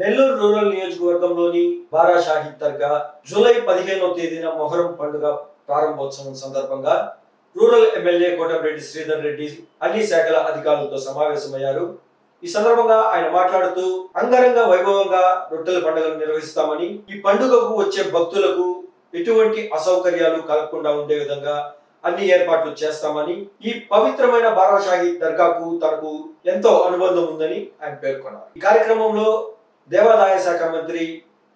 Nellore rural నియోజకవర్గంలోని బారా షాహిద్ దర్గా July పదిహేనవ తేదీన మొహరం పండుగ ప్రారంభోత్సవం సందర్భంగా రూరల్ ఎమ్మెల్యే కోటంరెడ్డి శ్రీధర్ రెడ్డి అన్ని శాఖల అధికారులతో సమావేశమయ్యారు. ఈ సందర్భంగా ఆయన మాట్లాడుతూ అంగరంగ వైభవంగా రొట్టెల పండుగను నిర్వహిస్తామని ఈ పండుగకు వచ్చే భక్తులకు ఎటువంటి అసౌకర్యాలు కలగకుండా ఉండే విధంగా అన్ని ఏర్పాట్లు చేస్తామని ఈ పవిత్రమైన బారాషాహి దర్గాకు తనకు ఎంతో అనుబంధం ఉందని ఆయన పేర్కొన్నారు. ఈ కార్యక్రమంలో దేవాదాయ శాఖ మంత్రి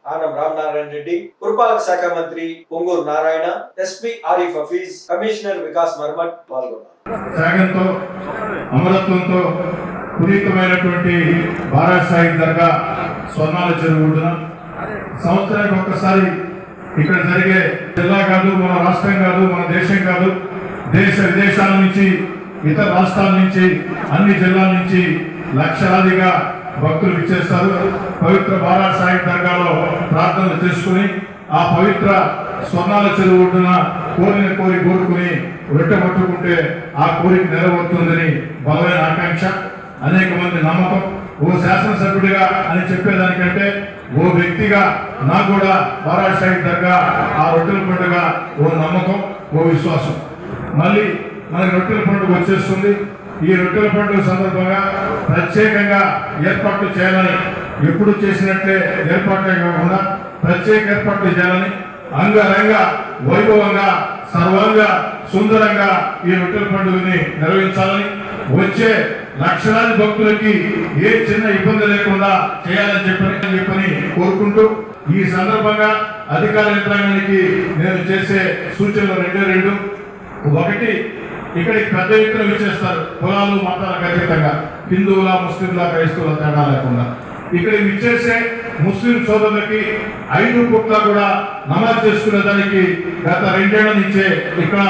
ఆనం రామనారాయణ రెడ్డి పురపాలక శాఖ మంత్రి పొంగూరు నారాయణ ఎస్పీ ఆరిఫ్ హఫీజ్ కమిషనర్ వికాస్ మర్మట్ పాల్గొన్నారు. త్యాగంతో అమరత్వంతో భారత్ బారాసాయి దర్గా స్వర్ణాల చెరువుడున సంవత్సరానికి ఒక్కసారి ఇక్కడ జరిగే జిల్లా కాదు మన రాష్ట్రం కాదు మన దేశం కాదు దేశ విదేశాల నుంచి ఇతర రాష్ట్రాల నుంచి అన్ని జిల్లాల నుంచి లక్షలాదిగా భక్తులు ఇచ్చేస్తారు. పవిత్ర బారాసాయి దర్గాలో ప్రార్థనలు చేసుకుని ఆ పవిత్ర స్వర్ణాల చెరువు ఒడ్డున కోరిన కోరి కోరుకుని రొట్టె పట్టుకుంటే ఆ కోరిక నెరవేరుతుందని బలమైన ఆకాంక్ష అనేక మంది నమ్మకం. ఓ శాసనసభ్యుడిగా అని చెప్పేదానికంటే ఓ వ్యక్తిగా నాకు కూడా వారాషాయి దర్గా ఆ రొట్టెల పండుగ ఓ నమ్మకం ఓ విశ్వాసం. మళ్ళీ మనకి రొట్టెల పండుగ వచ్చేస్తుంది. ఈ రొట్టెల పండుగ సందర్భంగా ప్రత్యేకంగా ఏర్పాట్లు చేయాలని ఎప్పుడు చేసినట్లే ఏర్పాట్లే కాకుండా ప్రత్యేక ఏర్పాట్లు చేయాలని అంగరంగ వైభవంగా సర్వంగా సుందరంగా ఈ రొట్టెల పండుగని నిర్వహించాలని వచ్చే లక్షలాది భక్తులకి ఏ చిన్న ఇబ్బంది లేకుండా చేయాలని చెప్పని చెప్పని కోరుకుంటూ ఈ సందర్భంగా అధికార యంత్రాంగానికి నేను చేసే సూచనలు రెండే రెండు. ఒకటి ఇక్కడికి పెద్ద ఎత్తున విచ్చేస్తారు. కులాలు మతాలకు అతీతంగా. హిందువుల ముస్లింల క్రైస్తవుల తేడా లేకుండా. ఇక్కడ విచ్చేసే ముస్లిం సోదరులకి ఐదు పుట్ల కూడా నమాజ్ చేసుకునే దానికి గత రెండేళ్ళ నుంచే ఇక్కడ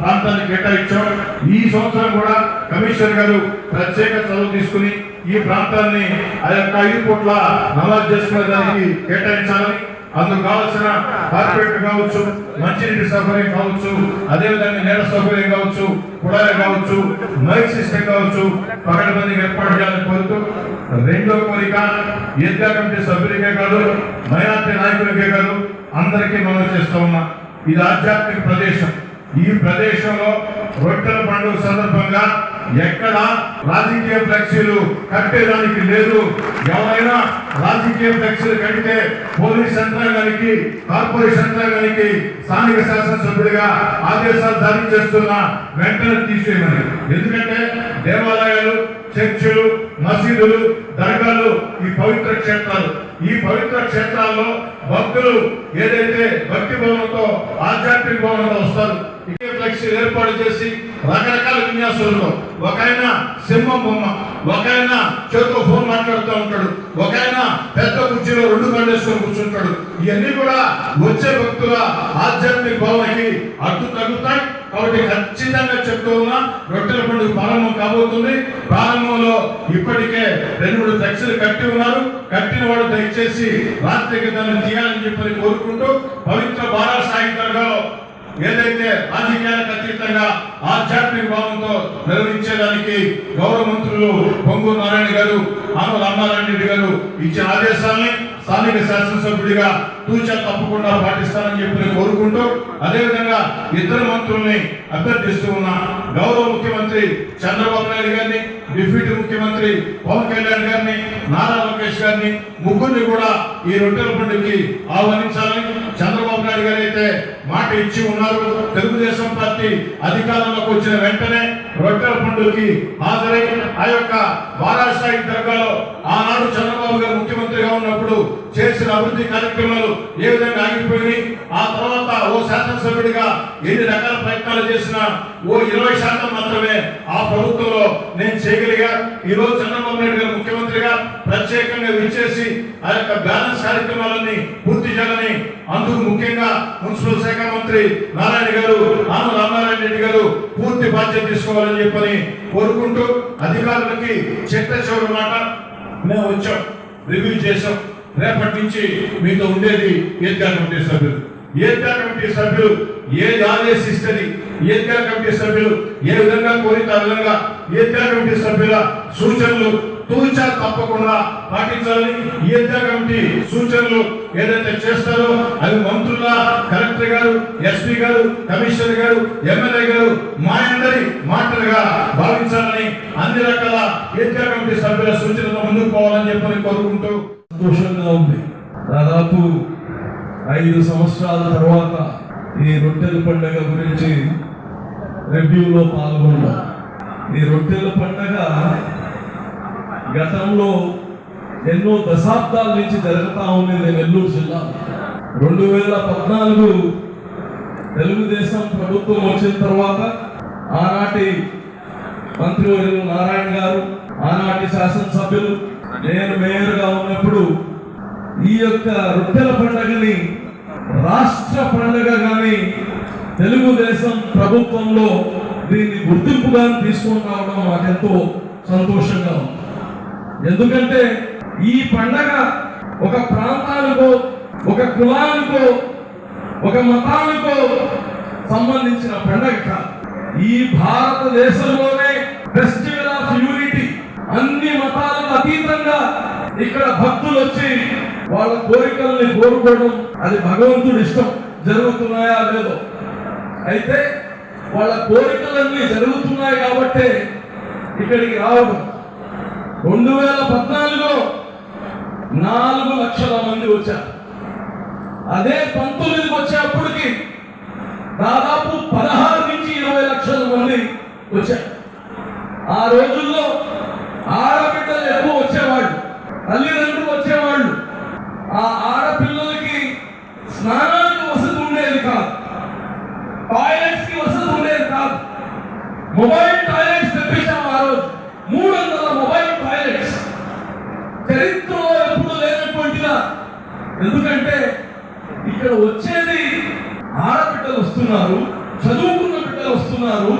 ప్రాంతాన్ని కేటాయించాం. ఈ సంవత్సరం కూడా కమిషనర్ గారు ప్రత్యేక చదువు తీసుకుని ఈ ప్రాంతాన్ని ఆ యొక్క ఐదు పూట్ల నమాజ్ చేసుకునే దానికి కేటాయించాలని అందుకు కావాల్సిన కార్పొరేట్ కావచ్చు మంచినీటి సౌకర్యం కావచ్చు అదేవిధంగా నేల సౌకర్యం కావచ్చు కుళాయి కావచ్చు మైక్ సిస్టమ్ కావచ్చు పకడ్బందీగా ఏర్పాటు చేయాలని కోరుతూ రెండో కోరిక ఎద్దా కమిటీ సభ్యులకే కాదు మైనార్టీ నాయకులకే కాదు అందరికీ మనం చేస్తూ ఉన్నాం. ఇది ఆధ్యాత్మిక ప్రదేశం. ఈ ప్రదేశంలో రొట్టెల పండుగ సందర్భంగా ఎక్కడ రాజకీయ ఫ్లెక్సీలు కట్టేదానికి లేదు. ఎవరైనా రాజకీయ ఫ్లెక్సీలు కడితే పోలీస్ యంత్రాంగానికి కార్పొరేషన్ యంత్రాంగానికి స్థానిక శాసనసభ్యుడిగా ఆదేశాలు జారీ చేస్తున్న వెంటనే తీసేయమని. ఎందుకంటే దేవాలయాలు చర్చిలు మసీదులు దర్గాలు ఈ పవిత్ర క్షేత్రాలు. ఈ పవిత్ర క్షేత్రాల్లో భక్తులు ఏదైతే భక్తి భవనంతో ఆధ్యాత్మిక భావనతో వస్తారు ఫ్లెక్సీ ఏర్పాటు చేసి రకరకాల విన్యాసాలతో ఒక ఆయన సింహం బొమ్మ ఒక ఆయన చేతితో ఫోన్ మాట్లాడుతూ ఉంటాడు ఒక ఆయన పెద్ద కుర్చీలో రెండు కండేసుకొని కూర్చుంటాడు. ఇవన్నీ కూడా వచ్చే భక్తుల ఆధ్యాత్మిక భావనకి అడ్డు తగ్గుతాయి. కాబట్టి ఖచ్చితంగా చెప్తూ ఉన్నా రొట్టెల పండుగ ప్రారంభం కాబోతుంది. ప్రారంభంలో ఇప్పటికే రెండు మూడు ఫ్లెక్సీలు కట్టి ఉన్నారు. కట్టిన వాడు దయచేసి రాత్రికి దాన్ని తీయాలని చెప్పని కోరుకుంటూ పవిత్ర బారా సాయంత్రంలో ఏదైతే రాజకీయాలకు అతీతంగా ఆధ్యాత్మిక భావంతో నిర్వహించేదానికి గౌరవ మంత్రులు పొంగు నారాయణ గారు ఆనవ రామారాయణ గారు ఇచ్చిన ఆదేశాలని స్థానిక శాసనసభ్యుడిగా తూచా తప్పకుండా పాటిస్తానని చెప్పి నేను కోరుకుంటూ అదేవిధంగా ఇద్దరు మంత్రుల్ని అభ్యర్థిస్తూ ఉన్నా గౌరవ ముఖ్యమంత్రి చంద్రబాబు నాయుడు గారిని డిప్యూటీ ముఖ్యమంత్రి పవన్ కళ్యాణ్ గారిని నారా లోకేష్ గారిని ముగ్గురిని కూడా ఈ రొట్టెల పండుగకి ఆహ్వానించాలని చంద్రబాబు నాయుడు గారు అయితే మాట ఇచ్చి ఉన్నారు. తెలుగుదేశం పార్టీ అధికారంలోకి వచ్చిన వెంటనే రొట్టెల పండుగకి హాజరై ఆ యొక్క వారాసాయి దర్గాలో ఆనాడు చంద్రబాబు గారు ముఖ్యమంత్రిగా ఉన్నప్పుడు చేసిన అభివృద్ధి కార్యక్రమాలు ఏ విధంగా ఆగిపోయినాయి? ఆ తర్వాత ఓ శాసనసభ్యుడిగా ఎన్ని రకాల ప్రయత్నాలు చేసినా ఓ ఇరవై శాతం మాత్రమే ఆ ప్రభుత్వంలో నేను చేయగలిగా. ఈ రోజు చంద్రబాబు నాయుడు గారు ముఖ్యమంత్రిగా ప్రత్యేకంగా విచ్చేసి ఆ యొక్క బ్యాలెన్స్ కార్యక్రమాలన్నీ పూర్తి చేయాలని అందుకు ముఖ్యంగా మున్సిపల్ శాఖ మంత్రి నారాయణ గారు ఆమె రామారాయణ రెడ్డి గారు పూర్తి బాధ్యత తీసుకోవాలని చెప్పని కోరుకుంటూ అధికారులకి చిట్ట చివరి మాట మేము వచ్చాం రివ్యూ చేసాం రేపటి నుంచి మీతో ఉండేది ఏద్గా కమిటీ సభ్యులు. ఏద్గా కమిటీ సభ్యులు ఏది ఆదేశిస్తుంది ఏద్గా కమిటీ సభ్యులు ఏ విధంగా కోరితే ఆ విధంగా ఏద్గా కమిటీ సభ్యుల సూచనలు తూచా తప్పకుండా పాటించాలని ఈద్గా కమిటీ సూచనలు ఏదైతే చేస్తారో అవి మంత్రుల కలెక్టర్ గారు ఎస్పీ గారు కమిషనర్ గారు ఎమ్మెల్యే గారు మా అందరి మాటలుగా భావించాలని అన్ని రకాల ఈద్గా కమిటీ సభ్యుల సూచనలు ముందుకు పోవాలని చెప్పని కోరుకుంటూ సంతోషంగా ఉంది. దాదాపు ఐదు సంవత్సరాల తర్వాత ఈ రొట్టెల పండుగ గురించి రివ్యూలో పాల్గొన్నాం. ఈ రొట్టెల పండుగ గతంలో ఎన్నో దశాబ్దాల నుంచి జరుగుతూ ఉంది నెల్లూరు జిల్లా. రెండు వేల పద్నాలుగు తెలుగుదేశం ప్రభుత్వం వచ్చిన తర్వాత ఆనాటి మంత్రివర్యులు నారాయణ గారు ఆనాటి శాసనసభ్యులు నేను మేయర్గా ఉన్నప్పుడు ఈ యొక్క రొట్టెల పండుగని రాష్ట్ర పండుగ కానీ తెలుగుదేశం ప్రభుత్వంలో దీన్ని గుర్తింపుగా తీసుకొని రావడం మాకెంతో సంతోషంగా ఉంది. ఎందుకంటే ఈ పండగ ఒక ప్రాంతానికో ఒక కులానికో ఒక మతానికో సంబంధించిన పండగ కాదు. ఈ భారతదేశంలోనే ఫెస్టివల్ ఆఫ్ యూనిటీ అన్ని మతాలు అతీతంగా ఇక్కడ భక్తులు వచ్చి వాళ్ళ కోరికల్ని కోరుకోవడం అది భగవంతుడి ఇష్టం. జరుగుతున్నాయా లేదో. అయితే వాళ్ళ కోరికలన్నీ జరుగుతున్నాయి కాబట్టే ఇక్కడికి రావడం. రెండు వేల పద్నాలుగులో నాలుగు లక్షల మంది వచ్చారు. అదే పంతొమ్మిదికి వచ్చేప్పటికి దాదాపు పదహారు నుంచి ఇరవై లక్షల మంది వచ్చారు. ఆ రోజుల్లో ఆడబిడ్డలు ఎక్కువ వచ్చేవాళ్ళు తల్లిదండ్రులు వచ్చేవాళ్ళు ఆ ఆడపిల్లలకి స్నానానికి వసతి ఉండేది కాదు టాయిలెట్స్కి వసతి ఉండేది కాదు మొబైల్ టాయిలెట్స్ తెప్పించాం ఆ రోజు మూడు వందల మొబైల్ టాయిలెట్స్ చరిత్రలో ఎప్పుడు లేనటువంటిగా ఎందుకంటే ఇక్కడ వచ్చేది ఆడబిడ్డలు వస్తున్నారు చదువుకున్న బిడ్డలు వస్తున్నారు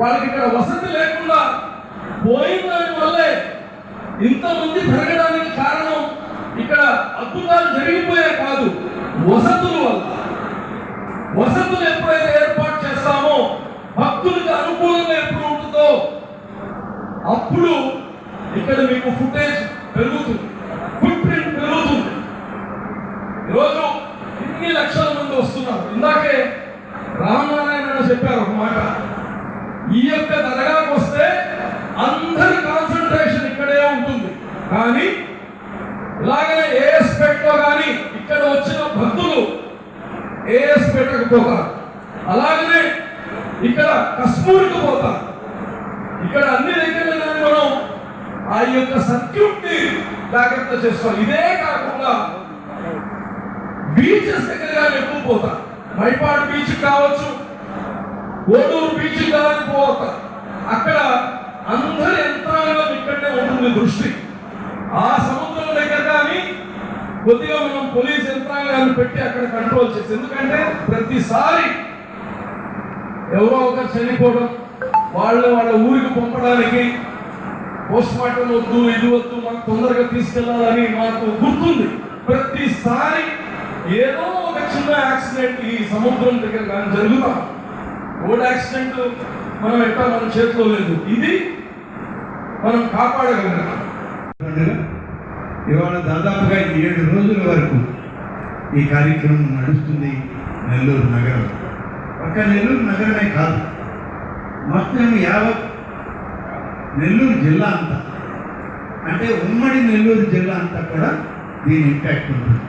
వాళ్ళకి ఇక్కడ వసతి లేకుండా పోయిన దాని వల్లే ఇంతమంది పెరగడానికి కారణం ఇక్కడ అద్భుతాలు జరిగిపోయే కాదు వసతుల వల్ల వసతులు ఎప్పుడైతే ఏర్పాటు చేస్తామో భక్తులకు అనుకూలంగా ఎప్పుడు ఉంటుందో అప్పుడు ఇక్కడ మీకు ఫుటేజ్ పెరుగుతుంది ఫుట్ ప్రింట్ పెరుగుతుంది ఈరోజు ఇన్ని లక్షల మంది వస్తున్నారు. ఇందాకే రామనారాయణ చెప్పారు ఒక మాట. ఈ యొక్క దరగాకు వస్తే అందరి కాన్సన్ట్రేషన్ ఇక్కడే ఉంటుంది. కానీ ఇలాగనే ఏఎస్ పేటలో కానీ ఇక్కడ వచ్చిన భక్తులు ఏఎస్ పేటకు పోతారు. అలాగనే ఇక్కడ కశ్మూర్కి పోతారు. ఇక్కడ అన్ని దగ్గర మనం ఆ యొక్క సర్క్యూట్ని జాగ్రత్త చేసుకోవాలి. ఇదే కాకుండా బీచెస్ దగ్గర ఎక్కువ పోతా? మైపాడు బీచ్ కావచ్చు కోడూరు బీచ్ కానీ పోతా. అక్కడ అందరి యంత్రాంగం ఇక్కడనే ఉంటుంది దృష్టి. ఆ సముద్రం దగ్గర కానీ కొద్దిగా మనం పోలీస్ యంత్రాంగాన్ని పెట్టి అక్కడ కంట్రోల్ చేసి ఎందుకంటే ప్రతిసారి ఎవరో ఒకరు చనిపోవడం వాళ్ళు వాళ్ళ ఊరికి పంపడానికి పోస్ట్ మార్టం వద్దు ఇది వద్దు మాకు తొందరగా తీసుకెళ్ళాలని మాకు గుర్తుంది. ప్రతిసారి ఏదో ఒక చిన్న యాక్సిడెంట్ ఈ సముద్రం దగ్గర కానీ జరుగుతాం. రోడ్ యాక్సిడెంట్ మనం ఎట్లా మన చేతిలో లేదు. ఇది మనం కాపాడగలం ఇవాళ దాదాపుగా ఏడు రోజుల వరకు ఈ కార్యక్రమం నడుస్తుంది నెల్లూరు నగరం. ఒక్క నెల్లూరు నగరమే కాదు మొత్తం యావత్ నెల్లూరు జిల్లా అంతా. అంటే ఉమ్మడి నెల్లూరు జిల్లా అంతా కూడా దీని ఇంపాక్ట్ ఉంటుంది.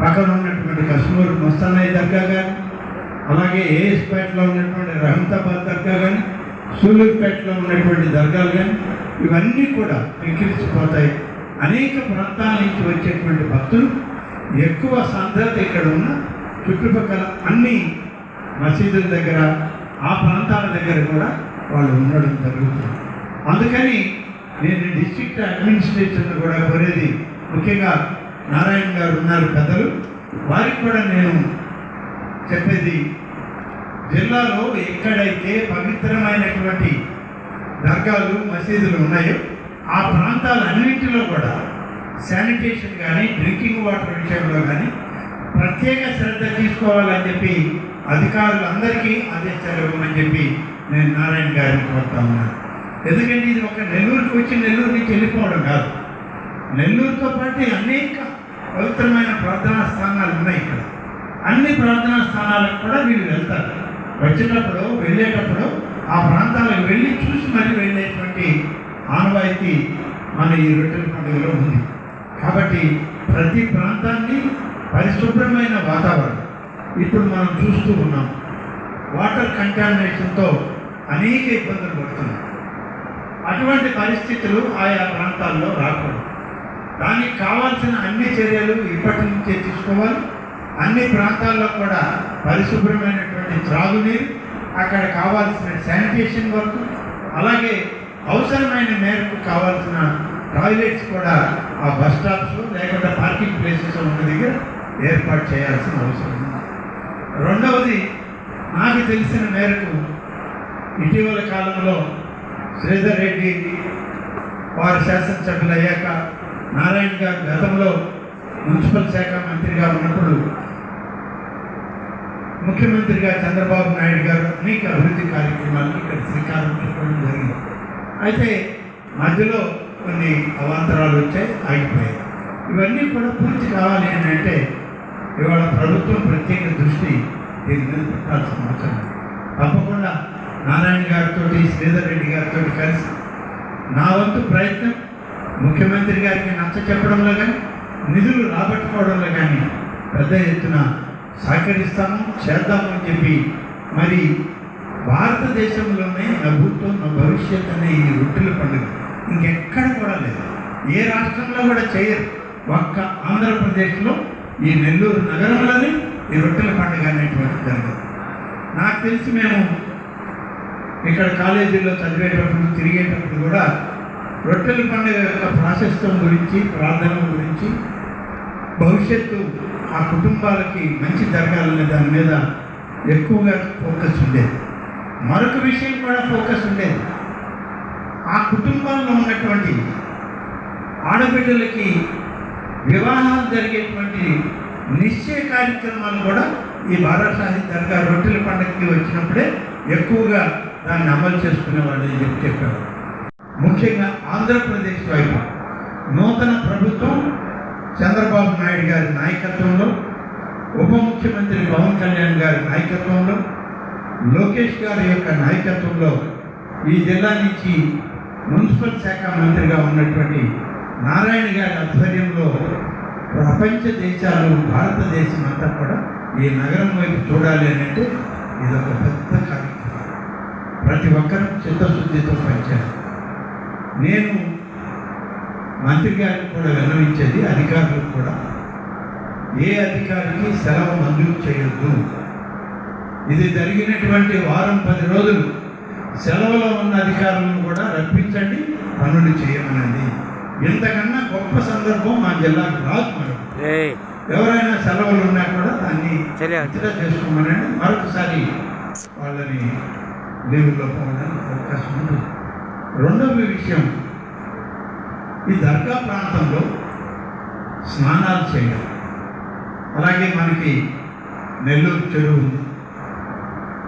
పక్కన ఉన్నటువంటి కశ్మూర్ మస్తానాయి దర్గా కానీ అలాగే ఏఎస్పేటలో ఉన్నటువంటి రహంతాబాద్ దర్గా కానీ సూలూరుపేటలో ఉన్నటువంటి దర్గాలు కానీ ఇవన్నీ కూడా వికిరించిపోతాయి అనేక ప్రాంతాల నుంచి వచ్చేటువంటి భక్తులు ఎక్కువ సాంద్రత ఇక్కడ ఉన్న చుట్టుపక్కల అన్ని మసీదుల దగ్గర ఆ ప్రాంతాల దగ్గర కూడా వాళ్ళు ఉండడం జరుగుతుంది. అందుకని నేను డిస్ట్రిక్ట్ అడ్మినిస్ట్రేషన్ కూడా కోరేది ముఖ్యంగా నారాయణ గారు ఉన్నారు పెద్దలు. వారికి కూడా నేను చెప్పేది జిల్లాలో ఎక్కడైతే పవిత్రమైనటువంటి దర్గాలు మసీదులు ఉన్నాయో ఆ ప్రాంతాలన్నింటిలో కూడా శానిటేషన్ కానీ డ్రింకింగ్ వాటర్ విషయంలో కానీ ప్రత్యేక శ్రద్ధ తీసుకోవాలని చెప్పి అధికారులందరికీ ఆదేశాలు ఇవ్వమని చెప్పి నేను నారాయణ గారిని కోరుతా ఉన్నాను. ఎందుకంటే ఇది ఒక నెల్లూరుకి వచ్చి నెల్లూరు నుంచి వెళ్ళిపోవడం కాదు. నెల్లూరుతో పాటు అనేక పవిత్రమైన ప్రార్థనా స్థానాలు ఉన్నాయి ఇక్కడ. అన్ని ప్రార్థనా స్థానాలకు కూడా వీళ్ళు వెళ్తారు. వచ్చేటప్పుడు వెళ్ళేటప్పుడు ఆ ప్రాంతాలకు వెళ్ళి చూసి మరీ వెళ్ళేటువంటి ఆనవాయితీ మన ఈ రొట్టెల పండుగలో ఉంది. కాబట్టి ప్రతి ప్రాంతాన్ని పరిశుభ్రమైన వాతావరణం. ఇప్పుడు మనం చూస్తూ ఉన్నాం. వాటర్ కంటామినేషన్తో అనేక ఇబ్బందులు పడుతున్నాం. అటువంటి పరిస్థితులు ఆయా ప్రాంతాల్లో రాకూడదు. దానికి కావాల్సిన అన్ని చర్యలు ఇప్పటి నుంచే తీసుకోవాలి. అన్ని ప్రాంతాల్లో కూడా పరిశుభ్రమైనటువంటి త్రాగునీరు అక్కడ కావాల్సిన శానిటేషన్ వర్క్ అలాగే అవసరమైన మేరకు కావాల్సిన టాయిలెట్స్ కూడా ఆ బస్ స్టాప్స్ లేకుండా పార్కింగ్ ప్లేసెస్ ఉన్న దగ్గర ఏర్పాటు చేయాల్సిన అవసరం ఉంది. రెండవది నాకు తెలిసిన మేరకు ఇటీవల కాలంలో శ్రీధర్ రెడ్డి వారు శాసనసభ్యులు అయ్యాక నారాయణ గారు గతంలో మున్సిపల్ శాఖ మంత్రిగా ఉన్నప్పుడు ముఖ్యమంత్రిగా చంద్రబాబు నాయుడు గారు అనేక అభివృద్ధి కార్యక్రమాలకు ఇక్కడ శ్రీకారం చుట్టడం జరిగింది. అయితే మధ్యలో కొన్ని అవాంతరాలు వచ్చాయి ఆగిపోయాయి. ఇవన్నీ కూడా పూర్తి కావాలి అని అంటే ఇవాళ ప్రభుత్వం ప్రత్యేక దృష్టి దీని మీద పెట్టాల్సిన అవసరం. తప్పకుండా నారాయణ గారితో శ్రీధర్ రెడ్డి గారితో కలిసి నా వంతు ప్రయత్నం ముఖ్యమంత్రి గారికి నచ్చ చెప్పడంలో కానీ నిధులు రాబట్టుకోవడంలో కానీ పెద్ద ఎత్తున సహకరిస్తాము చేద్దాము అని చెప్పి మరి భారతదేశంలోనే నా నా భవిష్యత్ అనే ఈ రొట్టెల పండుగ ఇంకెక్కడ కూడా లేదు. ఏ రాష్ట్రంలో కూడా చేయరు. ఒక్క ఆంధ్రప్రదేశ్లో ఈ నెల్లూరు నగరంలోనే ఈ రొట్టెల పండుగ అనేటువంటి జరగదు. నాకు తెలిసి మేము ఇక్కడ కాలేజీల్లో చదివేటప్పుడు తిరిగేటప్పుడు కూడా రొట్టెల పండుగ యొక్క ప్రాశస్తం గురించి ప్రార్థన గురించి భవిష్యత్తు ఆ కుటుంబాలకి మంచి జరగాలనే దాని మీద ఎక్కువగా ఫోకస్ ఉండేది. మరొక విషయం కూడా ఫోకస్ ఉండేది. ఆ కుటుంబంలో ఉన్నటువంటి ఆడబిడ్డలకి వివాహాలు జరిగేటువంటి నిశ్చయ కార్యక్రమాలు కూడా ఈ బారాసాహి దర్గా రొట్టెల పండుగకి వచ్చినప్పుడే ఎక్కువగా దాన్ని అమలు చేసుకునేవాళ్ళు అని చెప్పి చెప్పారు ముఖ్యంగా ఆంధ్రప్రదేశ్ వైపు నూతన ప్రభుత్వం చంద్రబాబు నాయుడు గారి నాయకత్వంలో ఉప ముఖ్యమంత్రి పవన్ కళ్యాణ్ గారి నాయకత్వంలో లోకేష్ గారి యొక్క నాయకత్వంలో ఈ జిల్లా నుంచి మున్సిపల్ శాఖ మంత్రిగా ఉన్నటువంటి నారాయణ గారి ఆధ్వర్యంలో ప్రపంచ దేశాలు భారతదేశం అంతా కూడా ఈ నగరం వైపు చూడాలి అని అంటే ఇది ఒక పెద్ద కార్యక్రమం. ప్రతి ఒక్కరూ చిత్తశుద్ధితో పనిచేస్తారు నేను మంత్రి గారికి కూడా విన్నవించేది అధికారులకు కూడా. ఏ అధికారికి సెలవు మంజూరు చేయొద్దు. ఇది జరిగినటువంటి వారం పది రోజులు. సెలవులో ఉన్న అధికారులను కూడా రప్పించండి పనులు చేయమనండి. ఇంతకన్నా గొప్ప సందర్భం మా జిల్లాకు రాదు మనం ఎవరైనా సెలవులు ఉన్నా కూడా దాన్ని. ఇతర చేసుకోమనండి. మరొకసారి వాళ్ళని లీవుల్లో పోవడానికి అవకాశం ఉంటుంది రెండవ విషయం ఈ దర్గా ప్రాంతంలో స్నానాలు చేయడం అలాగే మనకి నెల్లూరు చెరువు ఉంది.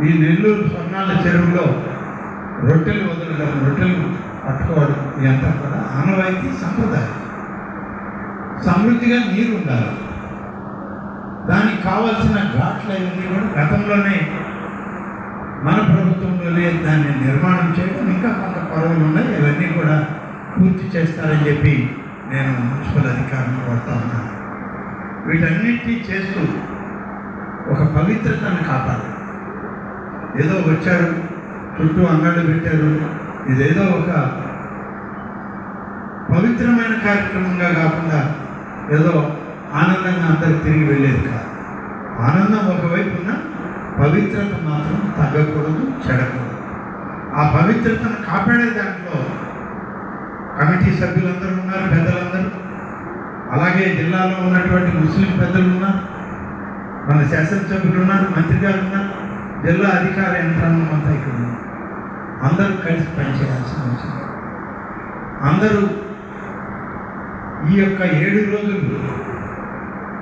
ఈ నెల్లూరు స్వర్ణాల చెరువులో రొట్టెలు వదలడం రొట్టెలు పట్టుకోవడం ఇదంతా కూడా ఆనవాయితీ సంప్రదాయం. సమృద్ధిగా నీరు ఉండాలి. దానికి కావాల్సిన ఘాట్లు అవన్నీ కూడా గతంలోనే మన ప్రభుత్వంలోనే దాన్ని నిర్మాణం చేయడం ఇంకా కొంత పరువులు ఉన్నాయి ఇవన్నీ కూడా పూర్తి చేస్తారని చెప్పి నేను మున్సిపల్ అధికారులను కోరుతా ఉన్నాను. వీటన్నిటినీ చేస్తూ ఒక పవిత్రతను కాపాడు ఏదో వచ్చారు చుట్టూ అంగళ్ళు పెట్టారు ఇదేదో ఒక పవిత్రమైన కార్యక్రమంగా కాకుండా ఏదో ఆనందంగా అందరికి తిరిగి వెళ్ళేది కాదు. ఆనందం ఒకవైపు ఉన్న పవిత్రత మాత్రం తగ్గకూడదు చెడకూడదు. ఆ పవిత్రతను కాపాడే దాంట్లో కమిటీ సభ్యులందరూ ఉన్నారు పెద్దలందరూ. అలాగే జిల్లాలో ఉన్నటువంటి ముస్లిం పెద్దలు ఉన్నారు మన శాసనసభ్యులు ఉన్నారు మంత్రి గారు ఉన్నారు జిల్లా అధికార యంత్రాంగం అంతా ఇక్కడ ఉన్నారు అందరూ కలిసి పనిచేయాల్సిన అవసరం. అందరూ ఈ యొక్క ఏడు రోజులు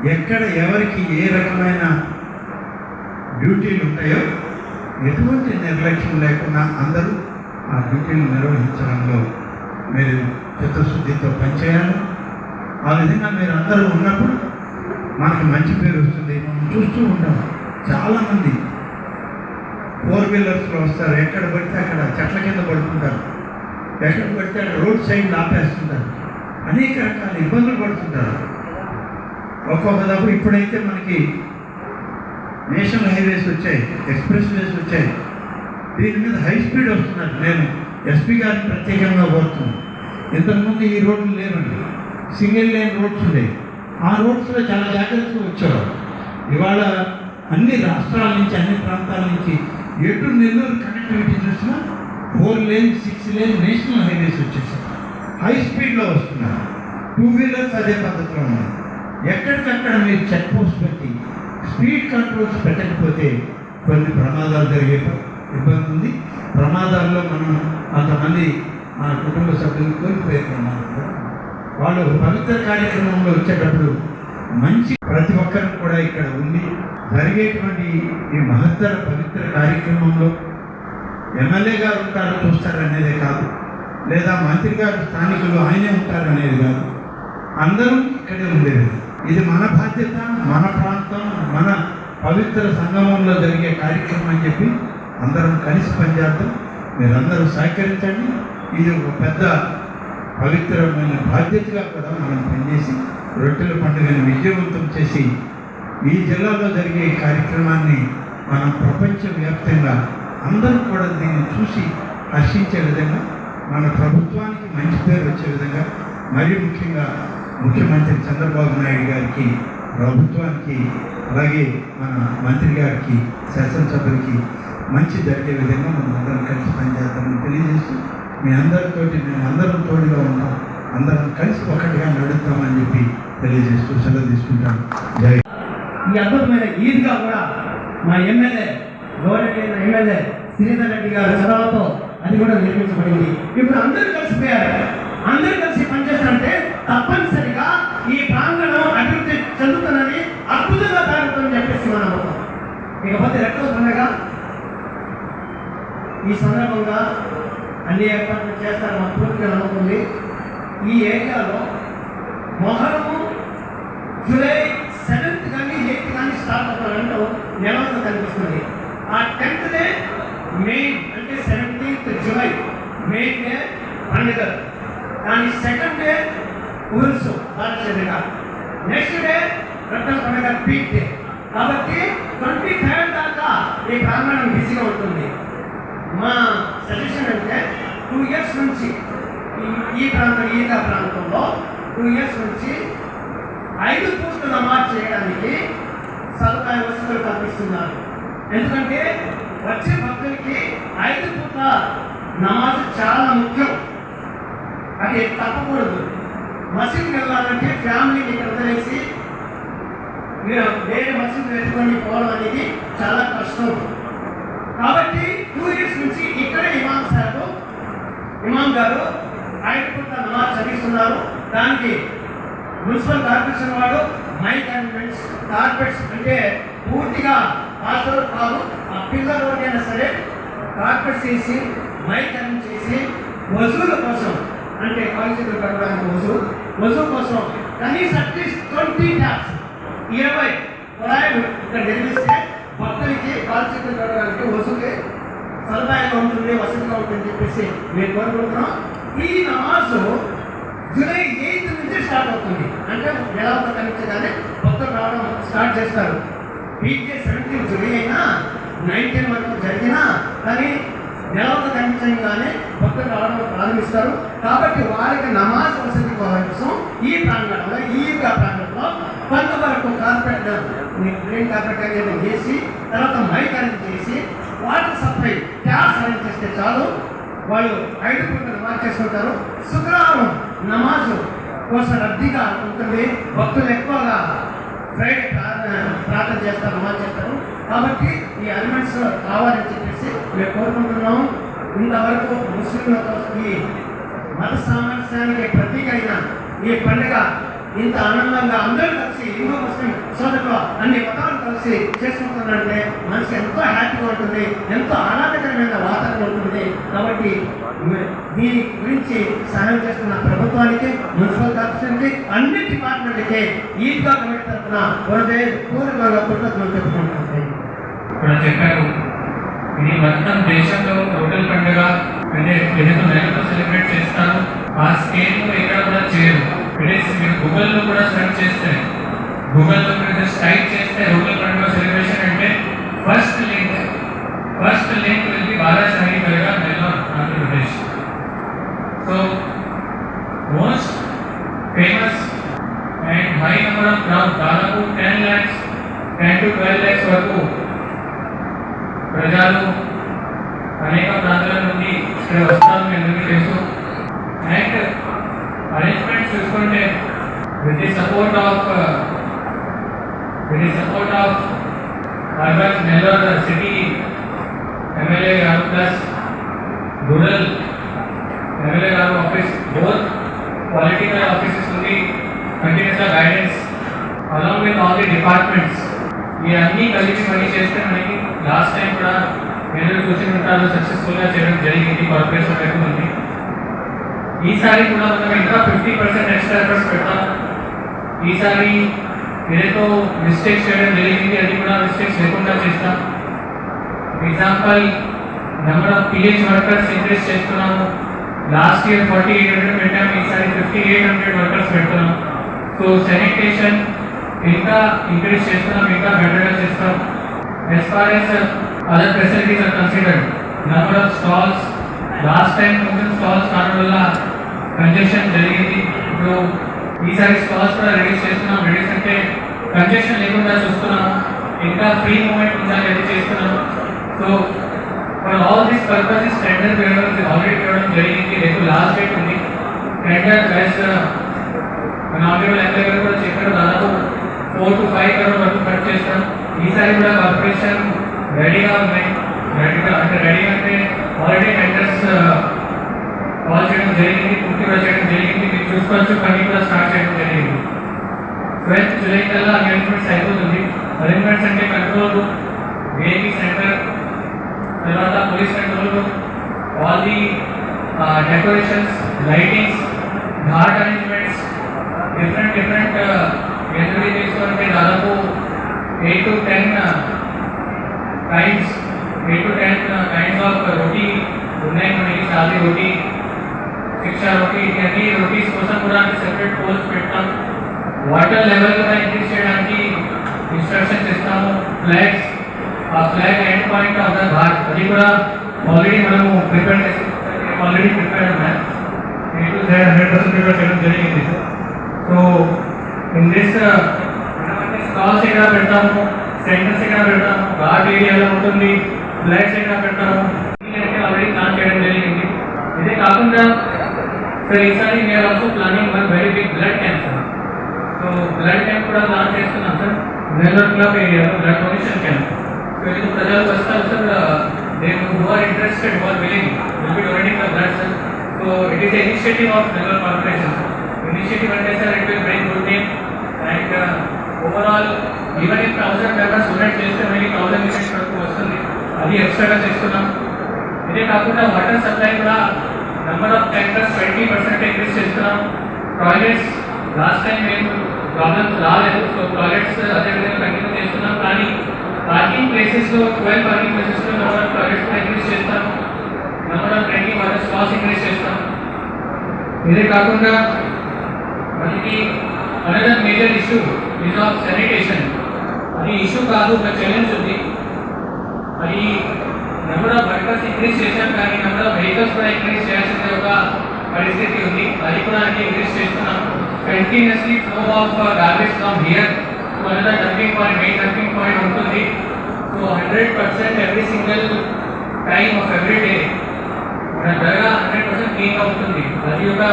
ఎక్కడ ఎవరికి ఏ రకమైన డ్యూటీలు ఉంటాయో ఎటువంటి నిర్లక్ష్యం లేకుండా అందరూ ఆ డ్యూటీలు నిర్వహించడంలో మీరు చిత్తశుద్ధితో పనిచేయాలి. ఆ విధంగా మీరు అందరూ ఉన్నప్పుడు మనకు మంచి పేరు వస్తుంది. మనం చూస్తూ ఉంటాం. చాలామంది ఫోర్ వీలర్స్లో వస్తారు. ఎక్కడ పడితే అక్కడ చెట్ల కింద పడుతుంటారు. ఎక్కడ పడితే అక్కడ రోడ్ సైడ్ ఆపేస్తుంటారు అనేక రకాల ఇబ్బందులు పడుతుంటారు. ఒక్కొక్క దప్పు ఇప్పుడైతే మనకి నేషనల్ హైవేస్ వచ్చాయి ఎక్స్ప్రెస్ వేస్ వచ్చాయి. దీని మీద హై స్పీడ్ వస్తున్నారు. నేను ఎస్పీ గారిని ప్రత్యేకంగా కోరుతున్నాను. ఇంతకుముందు ఈ రోడ్లు లేవండి. సింగిల్ లేన్ రోడ్స్ ఉండేవి. ఆ రోడ్స్లో చాలా జాగ్రత్తగా వచ్చేవారు. ఇవాళ అన్ని రాష్ట్రాల నుంచి అన్ని ప్రాంతాల నుంచి ఎటు నెల్లూరు కనెక్టివిటీ చూసినా four lane six lane national highways వచ్చేసాయి హై స్పీడ్లో వస్తున్నారు. టూ వీలర్స్ అదే పద్ధతిలో ఉన్నాయి ఎక్కడికక్కడ మీరు చెక్ పోస్ట్ పెట్టి స్పీడ్ కంట్రోల్స్ పెట్టకపోతే కొన్ని ప్రమాదాలు జరిగే ఇబ్బంది ఉంది. ప్రమాదాల్లో మనం అంతమంది మన కుటుంబ సభ్యులు కోల్పోయే ప్రమాదం వాళ్ళు పవిత్ర కార్యక్రమంలో వచ్చేటప్పుడు మంచి ప్రతి ఒక్కరికి కూడా ఇక్కడ ఉంది జరిగేటువంటి ఈ మహత్తర పవిత్ర కార్యక్రమంలో ఎమ్మెల్యే గారు ఉంటారు చూస్తారనేదే కాదు. లేదా మంత్రి గారు స్థానికులు ఆయనే ఉంటారనేది కాదు. అందరూ ఇక్కడే ఉండేది ఇది మన బాధ్యత మన ప్రాంతం మన పవిత్ర సంగమంలో జరిగే కార్యక్రమం అని చెప్పి అందరం కలిసి పనిచేద్దాం. మీరందరూ సహకరించండి. ఇది ఒక పెద్ద పవిత్రమైన బాధ్యతగా కూడా మనం పనిచేసి రొట్టెల పండుగని విజయవంతం చేసి ఈ జిల్లాలో జరిగే ఈ కార్యక్రమాన్ని మనం ప్రపంచవ్యాప్తంగా అందరూ కూడా దీన్ని చూసి హర్షించే విధంగా మన ప్రభుత్వానికి మంచి పేరు వచ్చే విధంగా మరీ ముఖ్యంగా ముఖ్యమంత్రి చంద్రబాబు నాయుడు గారికి ప్రభుత్వానికి అలాగే మన మంత్రి గారికి శాసనసభ్యులకి మంచి జరిగే విధంగా మనం అందరం కలిసి పనిచేద్దామని తెలియజేస్తూ మీ అందరితోటి మేము అందరం తోడుగా ఉన్నాం. అందరం కలిసి ఒకటిగా నడుద్దామని చెప్పి తెలియజేస్తూ సెలవు తీసుకుంటాం జై ఈ అద్భుతమైన ఈద్గా కూడా మా ఎమ్మెల్యే గౌరవైన ఎమ్మెల్యే శ్రీధర్ రెడ్డి గారి చొరవతో అది కూడా నిర్మించబడింది. ఇప్పుడు అందరూ కలిసిపోయారు. అందరూ కలిసి పనిచేస్తారంటే తప్పనిసరి ఈ ప్రాంగణం అభివృద్ధి చెందుతుందని అద్భుతంగా తాగుతుందని చెప్పేసి మనం అనుకుంటాం. ఇకపోతే రెండవ పండుగ ఈ సందర్భంగా అన్ని ఏర్పాట్లు చేస్తారని మాకు పూర్తిగా నమ్మకం ఈ ఏరియాలో మొహరము జూలై సెవెంత్ కానీ ఎయిత్ కానీ స్టార్ట్ అవుతారంటూ నెలలో కనిపిస్తుంది. ఆ టెన్త్ డే మెయిన్ అంటే సెవెంటీన్త్ జూలై మెయిన్ డే పండుగ. కానీ సెకండ్ డే ఉరుసు భారతదేశంగా. నెక్స్ట్ డే రొట్టెల పండుగ పీక్ డే. కాబట్టి ట్వంటీ థర్డ్ దాకా ఈ ప్రాంగణం బిజీగా ఉంటుంది. మా సజెషన్ అంటే టూ ఇయర్స్ నుంచి ఈ- ప్రాంతం ఈగా ప్రాంతంలో టూ ఇయర్స్ నుంచి ఐదు పూర్తి నమాజ్ చేయడానికి సదుపాయ వసతులు కల్పిస్తున్నారు. ఎందుకంటే వచ్చే భక్తులకి ఐదు పూట నమాజ్ చాలా ముఖ్యం. అది తప్పకూడదు. మసీద్కి వెళ్ళాలంటే ఫ్యామిలీని ఇక్కడ వదిలేసి మీరు వేరే మసీదు వెతుకొని పోవడం అనేది చాలా కష్టం. కాబట్టి టూ ఇయర్స్ నుంచి ఇక్కడే ఇమాం సార్ ఇమాం గారు ఆయన పూట్ల నమాజ్ చదివిస్తున్నారు. దానికి మున్సిపల్ కార్పొరేషన్ వాడు మైక్ అరేంజ్మెంట్స్ కార్పెట్స్ అంటే పూర్తిగా పాస్టర్ కాదు ఆ పిల్లలు సరే కార్పెట్స్ వేసి మైక్ అరేంజ్ చేసి వసూలు కోసం అంటే కాలేజీలు కట్టడానికి వసూలు వసూలు కోసం కనీసం అట్లీస్ట్ ట్వంటీ ట్యాప్స్ ఇరవై కుళాయిలు ఇక్కడ నిర్మిస్తే భక్తులకి కాలేజీలు కట్టడానికి వసూలు సదుపాయంగా ఉంటుంది వసతిగా ఉంటుంది చెప్పేసి మేము కోరుకుంటున్నాం. ఈ నమాజు జూలై ఎయిత్ నుంచి స్టార్ట్ అవుతుంది. అంటే నెలతో కనిపించగానే భక్తులు రావడం స్టార్ట్ చేస్తారు. పీకే సెవెంటీన్ జూలై అయినా నైన్టీన్ వరకు జరిగినా కానీ నెలతో కనిపించగానే భక్తులు రావడం ప్రారంభిస్తారు. కాబట్టి వారికి నమాజ్ వసతి కోసం ఈ ప్రాంగణంలో ఈ యొక్క ప్రాంగణంలో కొంతవరకు కార్పెట్ గ్రీన్ కార్పెట్ అనేది చేసి తర్వాత మైక్ చేసి వాటర్ సప్లై ట్యాప్స్ అరేంజ్ చేస్తే చాలు. వాళ్ళు ఐదు పూటలు నమాజ్ చేసుకుంటారు శుక్రవారం నమాజు కోసం రద్దీగా ఉంటుంది. భక్తులు ఎక్కువగా ఫ్రైడే ప్రార్థన ప్రార్థన చేస్తారు నమాజ్ చేస్తారు. కాబట్టి ఈ అలిమెంట్స్ కావాలని చెప్పేసి మేము కోరుకుంటున్నాము ఇంతవరకు ముస్లింలతో ఈ మత సామరస్యానికి ప్రతీక అయిన ఈ పండుగ ఇంత ఆనందంగా అందరూ కలిసి హిందూ ముస్లిం సోదరులు అన్ని మతాలు కలిసి చేసుకుంటున్నారంటే మనసు ఎంతో హ్యాపీగా ఉంటుంది ఎంతో ఆనందకరమైన వాతావరణం ఉంటుంది. కాబట్టి దీని గురించి సహాయం చేస్తున్న ప్రభుత్వానికి మున్సిపల్ కార్పొరేషన్కి అన్ని డిపార్ట్మెంట్కి ఈద్గా కమిటీ తరఫున పూర్వకంగా కృతజ్ఞతలు చెప్పుకుంటుంది ఇక్కడ చెప్పారు ఇది మొత్తం దేశంలో టోటల్ పండుగ. అంటే ఏదైతే నెలతో సెలబ్రేట్ చేస్తారు ఆ స్కేల్ ఎక్కడ కూడా చేయరు. ఇట్ మీరు గూగుల్లో కూడా సెర్చ్ చేస్తే గూగుల్లో మీరు జస్ట్ టైప్ చేస్తే రూరల్ పండుగ సెలబ్రేషన్ అంటే first link first link will be Balashahi Dargah Nellore Andhra Pradesh so most famous and high number of crowd దాదాపు ten lakhs ten to twelve lakhs వరకు ప్రజలు అనేక ప్రాంతాల నుండి ఇక్కడ వస్తామని ఎందుకు తెలుసు అండ్ అరేంజ్మెంట్స్ చూసుకుంటే with the support of with the support of urban Nellore city MLA గారు ప్లస్ రూరల్ ఎమ్మెల్యే గారు ఆఫీస్ బోత్ పొలిటికల్ ఆఫీసెస్ నుండి కంటిన్యూస్గా guidance along with all the departments ఇవన్నీ కలిపి పని చేస్తే మనకి లాస్ట్ టైం కూడా మీరు చూసి ఉంటారు సక్సెస్ఫుల్గా చేయడం జరిగింది కార్పొరేషన్ వైపు ఉంది ఈసారి కూడా మనం ఇంకా ఫిఫ్టీ పర్సెంట్ ఎక్స్ట్రా ఎఫర్ట్స్ పెడతాం ఈసారి ఏదైతే మిస్టేక్స్ చేయడం జరిగింది అది కూడా మిస్టేక్స్ లేకుండా చేస్తాం. Example number of PH workers increase చేస్తున్నాము. Last year forty eight hundred పెట్టాము ఈసారి ఫిఫ్టీ ఎయిట్ హండ్రెడ్ వర్కర్స్ పెడుతున్నాం. సో శానిటేషన్ ఇంకా ఇంక్రీజ్ చేస్తున్నాం ఇంకా బెటర్గా చేస్తాం. As far as uh, other facilities are considered number of stalls last time కొంచెం స్టాల్స్ కారణం వల్ల కంజెషన్ జరిగింది. ఇప్పుడు ఈసారి స్టాల్స్ కూడా రెడీస్ చేస్తున్నాం. రెడీస్ అంటే కంజెషన్ లేకుండా చూస్తున్నాము ఇంకా ఫ్రీ మూమెంట్ ఉండాలి అది చేస్తున్నాము so for all this purposes tender వేయడం ఆల్రెడీ వేయడం జరిగింది రేపు లాస్ట్ డేట్ ఉంది. టెండర్ ప్రైస్ uh, మన ఆడియో ఎమ్మెల్యే గారు కూడా చెప్పారు. దాదాపు ఫోర్ టు ఫైవ్ కరోడ్ వరకు కట్ చేస్తాం. ఈసారి కూడా కార్పొరేషన్ రెడీగా ఉన్నాయి. రెడీగా అంటే రెడీ అంటే ఆల్రెడీ టెండర్స్ కాల్ చేయడం జరిగింది పూర్తిగా చేయడం జరిగింది మీరు చూసుకోవచ్చు పని కూడా స్టార్ట్ చేయడం జరిగింది. ట్వెల్త్ జూలై కల్లా అరేంజ్మెంట్స్ అయిపోతుంది. అరేంజ్మెంట్స్ అంటే కంట్రోల్ రూమ్ వేపీ సెంటర్ తర్వాత police control room all the decorations lightings ghat arrangements different different entry తీసుకుంటే దాదాపు eight to ten kinds eight to ten kinds of roti ఉన్నాయి మనకి సాది రోటీ శిక్ష రోటీ ఇవన్నీ రోటీస్ కోసం కూడా సెపరేట్ పోల్స్ పెట్టాం వాటర్ లెవెల్ కూడా ఇంక్రీజ్ చేయడానికి ఇన్స్ట్రక్షన్స్ ఇస్తాము ఫ్లాగ్స్ ఆ flag end point of the ghat అది కూడా ఆల్రెడీ మనము ప్రిపేర్ చేసి ఆల్రెడీ ప్రిపేర్ ఉన్నాయి A to Z hundred percent prepare చేయడం జరిగింది సో ఇన్ దిస్ స్టాల్స్ ఎక్కడ పెడతాము సెంటర్స్ ఎక్కడ పెడతాము ఘాట్ ఏరియాలో ఉంటుంది ఫ్లాగ్స్ ఎక్కడ పెడతాము ఇవన్నీ ఆల్రెడీ ప్లాన్ చేయడం జరిగింది ఇదే కాకుండా సో ఈసారి we're also planning one very big blood camp sir so blood camp కూడా ప్లాన్ చేస్తున్నాం సార్ నెల్లూరు క్లబ్ ఏరియాలో బ్లడ్ డొనేషన్ క్యాంప్ సో ఇది ప్రజలకు వస్తారు sir they who are interested who are willing will be donating the blood sir so it is initiative of Nellore corporation initiative అంటే sir it will bring good name and overall even in thousand members donate చేస్తే మనకి thousand units వరకు వస్తుంది. అది ఎక్స్ట్రాగా చేస్తున్నాం. ఇదే కాకుండా వాటర్ సప్లై కూడా number of tankers twenty percent increase చేస్తున్నాం. టాయిలెట్స్ లాస్ట్ టైం మేము ప్రాబ్లమ్స్ రాలేదు సో టాయిలెట్స్ అదేవిధంగా కంటిన్యూ చేస్తున్నాం. కానీ పార్కింగ్ ప్లేసెస్లో ట్వెల్వ్ పార్కింగ్ ప్లేసెస్లో నెంబర్ ఆఫ్ టాయిలెట్స్ ఇంక్రీజ్ చేస్తాం number of drinking water stalls increase చేస్తాం ఇదే కాకుండా మనకి another major issue is of sanitation అది ఇష్యూ కాదు ఒక ఛాలెంజ్ ఉంది. అది నెంబర్ ఆఫ్ వర్కర్స్ ఇంక్రీజ్ చేశాం కానీ నెంబర్ ఆఫ్ వెహికల్స్ కూడా ఇంక్రీజ్ చేయాల్సిన ఒక పరిస్థితి ఉంది. అది కూడా అంటే ఇంక్రీజ్ చేస్తున్నాం. Continuously flow of garbage from here to another dumping point main dumping point ఉంటుంది. So hundred percent every single time of every day మన దర్గా హండ్రెడ్ పర్సెంట్ క్లీన్గా ఉంటుంది అది ఒక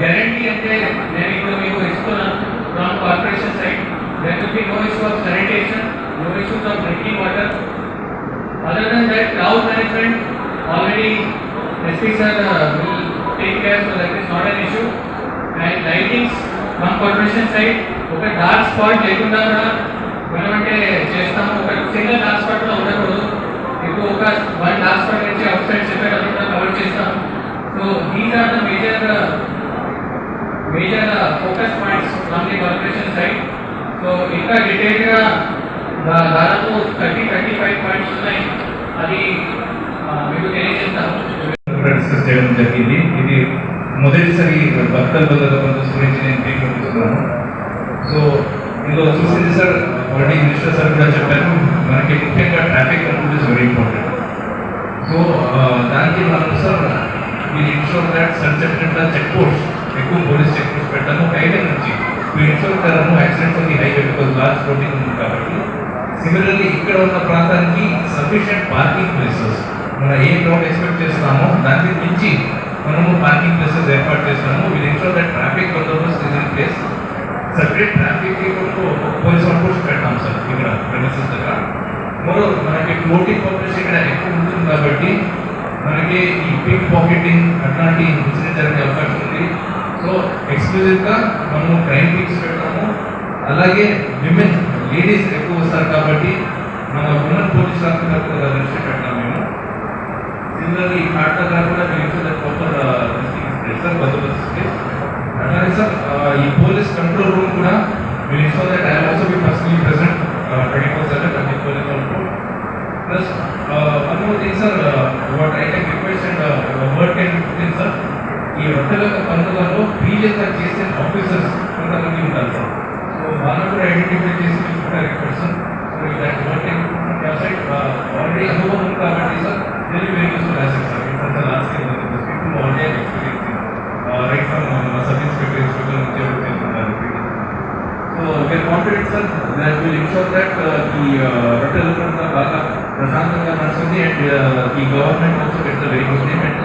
గ్యారంటీ అంటే నేను ఇప్పుడు మీకు ఇస్తున్నాను from corporation side there will be no issue of sanitation no issues of drinking water Other than that, crowd management already SP sir uh, will take care, so that is not an issue. And lightings, మన corporation side ఒక dark spot లేకుండా కూడా మనం చేస్తాము. ఒక single dark spot కూడా ఉండకూడదు. ఇప్పుడు ఒక వన్ డార్క్ స్పాట్ నుంచి అవుట్ సైడ్ చెప్పేటప్పుడు కూడా కవర్ చేస్తాం so these are the major major focus points మన కార్పొరేషన్ సైడ్ సో ఇంకా డీటెయిల్గా దాదాపు థర్టీ థర్టీ ఫైవ్ పాయింట్స్ ఉన్నాయి. అది మీకు తెలియజేస్తాం డిస్కస్ చేయడం జరిగింది. ఇది మొదటిసారి భక్తల బదులు గురించి నేను తీసుకుంటున్నాను సో ఇందులో చూసింది సార్ ఆల్రెడీ మినిస్టర్ సార్ కూడా చెప్పారు మనకి ముఖ్యంగా traffic control is very important so దానికి మనం సార్ మీరు ఇన్షోర్ దాట్ సన్సెప్టెడ్ చెక్ పోస్ట్ ఎక్కువ పోలీస్ చెక్ పోస్ట్ పెట్టాను హైవే నుంచి. మీరు ఇన్షోర్ కరము యాక్సిడెంట్స్ ఉంది హైవే బికాస్ లార్జ్ రోడ్డింగ్ ఉంది కాబట్టి సిమిలర్లీ ఇక్కడ ఉన్న ప్రాంతానికి సఫిషియంట్ పార్కింగ్ ప్లేసెస్ మనం ఏ రోడ్ ఎక్స్పెక్ట్ చేస్తామో దానికి మించి మనము పార్కింగ్ ప్లేసెస్ ఏర్పాటు చేస్తాము. విల్ ఇన్షూర్ దట్ ట్రాఫిక్ బందోబస్తు is in place separate traffic police out పెట్టాం సార్ ఇక్కడ ప్రెమిసెస్ దగ్గర. మరో మనకి ఫ్లోటింగ్ పాపులేషన్ ఇక్కడ ఎక్కువ ఉంటుంది కాబట్టి మనకి ఈ పిక్ పాకెటింగ్ అట్లాంటి ఇన్సిడెంట్ జరిగే అవకాశం ఉంది. సో ఎక్స్క్లూజివ్గా మనము క్రైమ్ పిక్స్ పెడతాము. అలాగే విమెన్ లేడీస్ ఎక్కువ వస్తారు కాబట్టి మన ఉమెన్ పోలీస్ ఆఫీసర్ దృష్టి పెట్టాం మేము. సిమిలర్లీ ఈ ఘాట్ దగ్గర కూడా మేము ప్రాపర్ సార్ బందోబస్తు అలాగే సార్ ఈ పోలీస్ కంట్రోల్ రూమ్ కూడా మీరు install that I also be personally present twenty four seven twenty four control plus one more thing sir what I can request and word and thing sir. ఈ రొట్టెల పండుగలో ప్రీవియస్గా చేసిన officers కొంతమంది ఉంటారు sir. So వాళ్ళని కూడా ఐడెంటిఫై చేసి తీసుకుంటే request sir so that work can side already అనుభవం ఉంది కాబట్టి sir very very useful asset sir it's last year people already experience right from sub inspector inspector నుంచి చేస్తున్నారు so we're confident sir that will ensure that ఈ రొట్టెల బాగా ప్రశాంతంగా నడుస్తుంది అండ్ ఈ government also gets very good name and